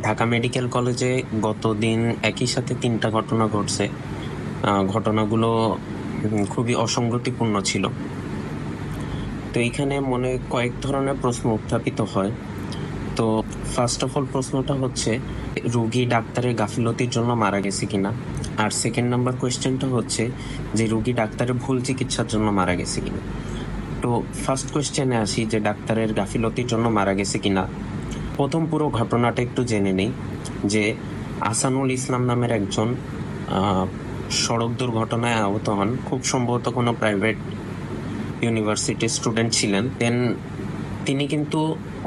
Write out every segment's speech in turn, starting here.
Dhaka medical কলেজে গত দিন একই সাথে তিনটা ঘটনা ঘটছে। ঘটনাগুলো খুবই অসঙ্গতিপূর্ণ ছিল। তো এইখানে মনে কয়েক ধরনের প্রশ্ন উত্থাপিত হয়। তো ফার্স্ট অফ অল প্রশ্নটা হচ্ছে, রুগী ডাক্তারের গাফিলতির জন্য মারা গেছে কিনা? আর সেকেন্ড নাম্বার কোয়েশ্চেনটা হচ্ছে, যে রুগী ডাক্তারের ভুল চিকিৎসার জন্য মারা গেছে কিনা? তো ফার্স্ট কোয়েশ্চেনে আসি, যে ডাক্তারের গাফিলতির জন্য মারা গেছে কিনা? প্রথম পুরো ঘটনাটা একটু জেনে নেই, যে আসানুল ইসলাম নামের একজন সড়ক দুর্ঘটনায় আহত হন। খুব সম্ভবত কোনো প্রাইভেট ইউনিভার্সিটির স্টুডেন্ট ছিলেন। দেন তিনি কিন্তু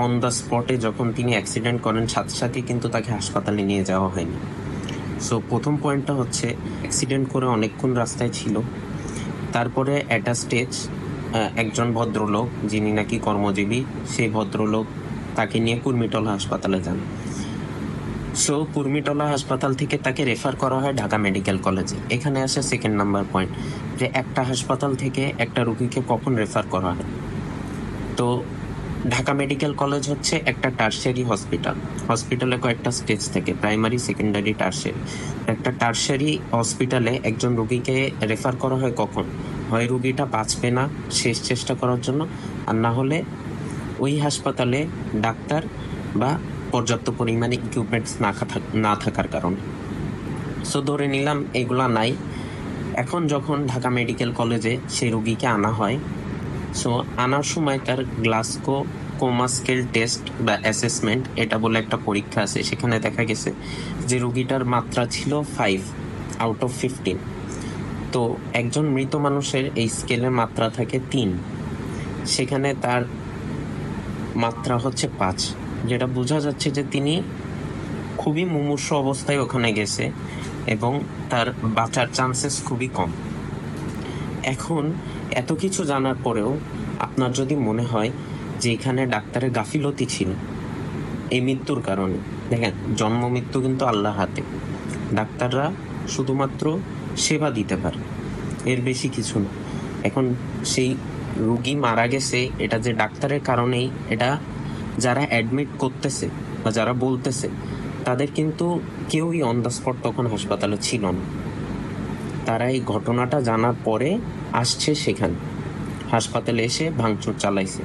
অন দ্য স্পটে যখন তিনি অ্যাক্সিডেন্ট করেন, সাথে সাথে কিন্তু তাকে হাসপাতালে নিয়ে যাওয়া হয়নি। সো প্রথম পয়েন্টটা হচ্ছে অ্যাক্সিডেন্ট করে অনেকক্ষণ রাস্তায় ছিল। তারপরে অ্যাট স্টেজ একজন ভদ্রলোক, যিনি নাকি কর্মজীবী, সেই ভদ্রলোক তাকে নিয়ে কুর্মিটলা হাসপাতালে যান। সো কুর্মিটলা হাসপাতাল থেকে তাকে রেফার করা হয় ঢাকা মেডিকেল কলেজে। এখানে আসে সেকেন্ড নাম্বার পয়েন্ট যে একটা হাসপাতাল থেকে একটা রুগীকে কখন রেফার করা হয়। তো, ঢাকা মেডিকেল কলেজ হচ্ছে একটা টার্সারি হসপিটাল হসপিটালে কয়েকটা স্টেজ থেকে প্রাইমারি সেকেন্ডারি টার্সারি একটা টার্সারি হসপিটালে একজন রুগীকে রেফার করা হয় কখন? হয় রুগীটা বাঁচবে না শেষ চেষ্টা করার জন্য, আর না হলে ওই হাসপাতালে ডাক্তার বা পর্যাপ্ত পরিমাণে ইকুইপমেন্টস না না থাকার কারণে। সো ধরে নিলাম এগুলা নাই। এখন যখন ঢাকা মেডিকেল কলেজে সেই রুগীকে আনা হয় সো আনার সময় তার গ্লাসকো কোমা স্কেল টেস্ট বা অ্যাসেসমেন্ট এটা বলে একটা পরীক্ষা আছে, সেখানে দেখা গেছে যে রুগীটার মাত্রা ছিল ফাইভ আউট অফ ফিফটিন তো একজন মৃত মানুষের এই স্কেলের মাত্রা থাকে তিন। সেখানে তার মাত্রা হচ্ছে পাঁচ। যেটা বোঝা যাচ্ছে যে তিনি খুবই মুমূর্ষ অবস্থায় ওখানে গেছে এবং তার বাঁচার চান্সেস খুবই কম। এখন এত কিছু জানার পরেও আপনার যদি মনে হয় যে এখানে ডাক্তারের গাফিলতি ছিল, এই মৃত্যুর কারণে, দেখেন, জন্ম মৃত্যু কিন্তু আল্লাহ হাতে। ডাক্তাররা শুধুমাত্র সেবা দিতে পারে, এর বেশি কিছু না। এখন সেই রুগী মারা গেছে, এটা যে ডাক্তারের কারণেই, এটা যারা অ্যাডমিট করতেছে বা যারা বলতেছে, তাদের কিন্তু কেউই অন দ্য স্পট তখন হাসপাতালে ছিল না। তারা এই ঘটনাটা জানার পরে আসছে সেখানে, হাসপাতালে এসে ভাঙচুর চালাইছে।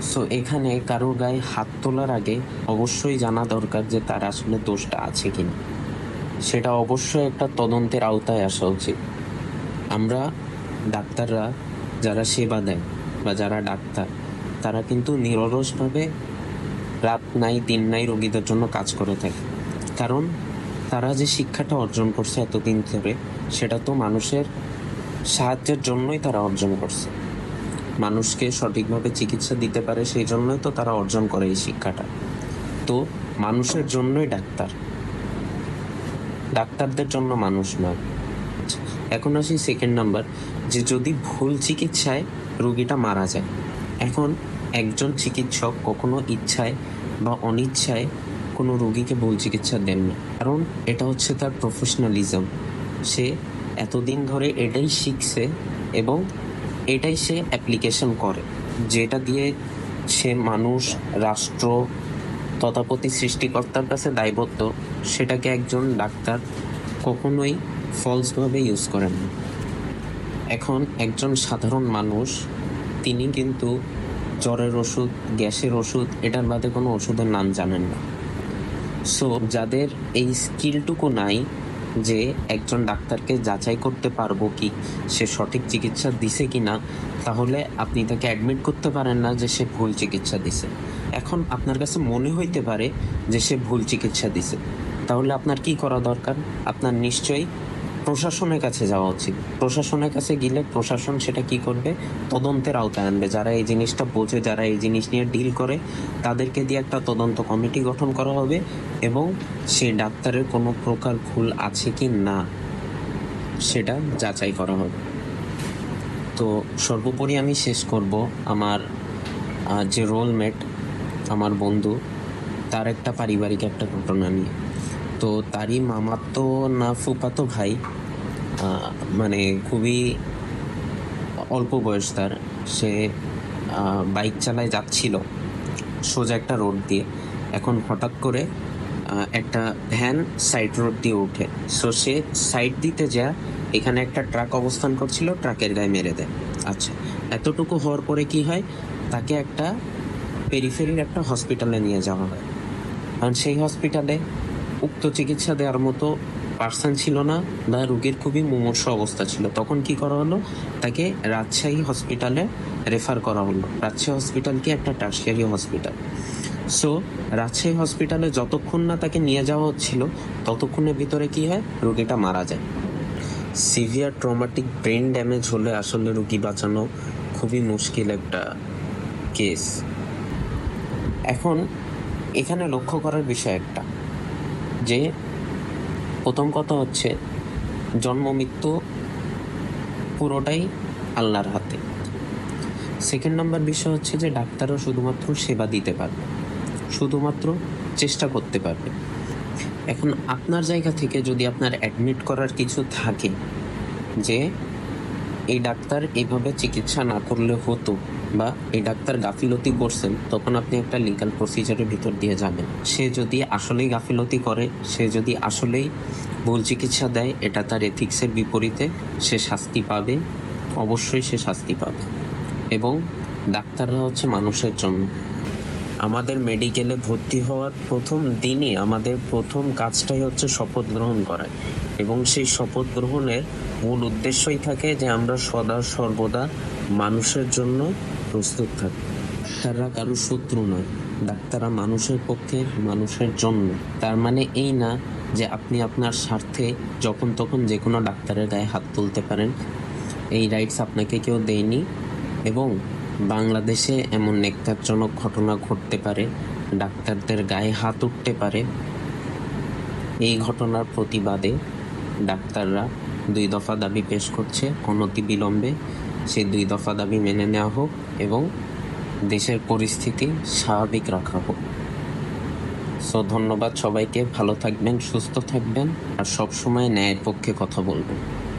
সো এখানে কারোর গায়ে হাত তোলার আগে অবশ্যই জানা দরকার যে তার আসলে দোষটা আছে কিনা। সেটা অবশ্যই একটা তদন্তের আওতায় আসা উচিত। আমরা ডাক্তাররা যারা সেবা দেয় বা যারা ডাক্তার, তারা কিন্তু নিরলসভাবে রাত নাই, দিন নাই রোগীদের জন্য কাজ করে থাকে। কারণ তারা যে শিক্ষাটা অর্জন করছে এতদিন ধরে, সেটা তো মানুষের সাহায্যের জন্যই তারা অর্জন করছে। মানুষকে সঠিকভাবে চিকিৎসা দিতে পারে, সেই জন্যই তো তারা অর্জন করে এই শিক্ষাটা। তো মানুষের জন্যই ডাক্তার। ডাক্তারদের জন্য মানুষ নয়। এখন আসি সেকেন্ড নাম্বার যে যদি ভুল চিকিৎসায় রোগীটা মারা যায়, এখন একজন চিকিৎসক কখনো ইচ্ছায় বা অনিচ্ছায় কোনো রোগীকে ভুল চিকিৎসা দেন না। কারণ এটা হচ্ছে তার প্রফেশনালিজম সে এতদিন ধরে এটাই শিখছে এবং এটাই সে অ্যাপ্লিকেশন করে। যেটা দিয়ে সে মানুষ, রাষ্ট্র তথাপতি সৃষ্টিকর্তার কাছে দায়বদ্ধ, সেটাকে একজন ডাক্তার কখনোই ফলসভাবে ইউজ করেন। এখন একজন সাধারণ মানুষ, তিনি কিন্তু জ্বরের ওষুধ, গ্যাসের ওষুধ, এটার বাদে কোনো ওষুধের নাম জানেন না। সো যাদের এই স্কিলটুকু নাই যে একজন ডাক্তারকে যাচাই করতে পারব কি, সে সঠিক চিকিৎসা দিছে কি না তাহলে আপনি তাকে অ্যাডমিট করতে পারেন না যে সে ভুল চিকিৎসা দিছে। এখন আপনার কাছে মনে হইতে পারে যে সে ভুল চিকিৎসা দিছে। তাহলে আপনার কি করা দরকার? আপনার নিশ্চয়ই প্রশাসনের কাছে যাওয়া উচিত। প্রশাসনের কাছে গেলে প্রশাসন সেটা কি করবে? তদন্তের আওতায় আনবে। যারা এই জিনিসটা বোঝে, যারা এই জিনিস নিয়ে ডিল করে, তাদেরকে দিয়ে একটা তদন্ত কমিটি গঠন করা হবে এবং সেই ডাক্তারের কোনো প্রকার ভুল আছে কি না, সেটা যাচাই করা হবে। তো সর্বোপরি আমি শেষ করব আমার যে রোলমেট আমার বন্ধু, তার একটা পারিবারিক একটা ঘটনা নিয়ে। তো তারই মামাতো না ফুফাতো ভাই মানে খুবই অল্প বয়স তার। সে বাইক চালায় যাচ্ছিল সোজা একটা রোড দিয়ে। এখন হঠাৎ করে একটা ভ্যান সাইড রোড দিয়ে ওঠে সো সে সাইড দিতে যা, এখানে একটা ট্রাক অবস্থান করছিল, ট্রাকের গায়ে মেরে দেয়। আচ্ছা এতটুকু হওয়ার পরে কি হয়? তাকে একটা পেরিফেরির একটা হসপিটালে নিয়ে যাওয়া হয়। কারণ সেই হসপিটালে উক্ত চিকিৎসা দেওয়ার মতো পার্সন ছিল না বা রোগীর খুবই মুমূর্ষ অবস্থা ছিল। তখন কি করা হলো? তাকে রাজশাহী হসপিটালে রেফার করা হলো। রাজশাহী হসপিটাল কি? একটা টার্সিয়ারি হসপিটাল সো রাজশাহী হসপিটালে যতক্ষণ না তাকে নিয়ে যাওয়া হচ্ছিল, ততক্ষণের ভিতরে কি হয়? রোগীটা মারা যায়। সিভিয়ার ট্রমাটিক ব্রেন ড্যামেজ হলে আসলে রোগী বাঁচানো খুবই মুশকিল একটা কেস এখন, এখানে লক্ষ্য করার বিষয় একটা। যে প্রথম কথা হচ্ছে জন্ম, মৃত্যু পুরোটাই আল্লাহর হাতে। সেকেন্ড নাম্বার বিষয় হচ্ছে যে ডাক্তারও শুধুমাত্র সেবা দিতে পারবে, শুধুমাত্র চেষ্টা করতে পারবে। এখন আপনার জায়গা থেকে যদি আপনার অ্যাডমিট করার কিছু থাকে যে এই ডাক্তার এইভাবে চিকিৎসা না করলে হতো বা এই ডাক্তার গাফিলতি করছেন, তখন আপনি একটা লিগাল প্রসিজারের ভিতর দিয়ে যাবেন। সে যদি আসলেই গাফিলতি করে, সে যদি আসলেই ভুল চিকিৎসা দেয়, এটা তার এথিক্সের বিপরীতে সে শাস্তি পাবে, অবশ্যই সে শাস্তি পাবে। এবং ডাক্তাররা হচ্ছে মানুষের জন্য। আমাদের মেডিকেলে ভর্তি হওয়ার প্রথম দিনই আমাদের প্রথম কাজটাই হচ্ছে শপথ গ্রহণ করা। এবং সেই শপথ গ্রহণের মূল উদ্দেশ্যই থাকে যে আমরা সদা সর্বদা মানুষের জন্য প্রস্তুত থাকি। ডাক্তাররা কারও শত্রু নয়, ডাক্তাররা মানুষের পক্ষে মানুষের জন্য। তার মানে এই না যে আপনি আপনার স্বার্থে যখন তখন যে কোনো ডাক্তারের গায়ে হাত তুলতে পারেন। এই রাইটস আপনাকে কেউ দেয়নি এবং বাংলাদেশে এমন নেকটারজনক ঘটনা ঘটতে পারে, ডাক্তারদের গায়ে হাত উঠতে পারে। এই ঘটনার প্রতিবাদে ডাক্তাররা দুই দফা দাবি পেশ করছে অনতি বিলম্বে সেই দুই দফা দাবি মেনে নেওয়া হোক এবং দেশের পরিস্থিতি স্বাভাবিক রাখা হোক। সো ধন্যবাদ সবাইকে, ভালো থাকবেন, সুস্থ থাকবেন, আর সবসময় ন্যায়ের পক্ষে কথা বলবেন।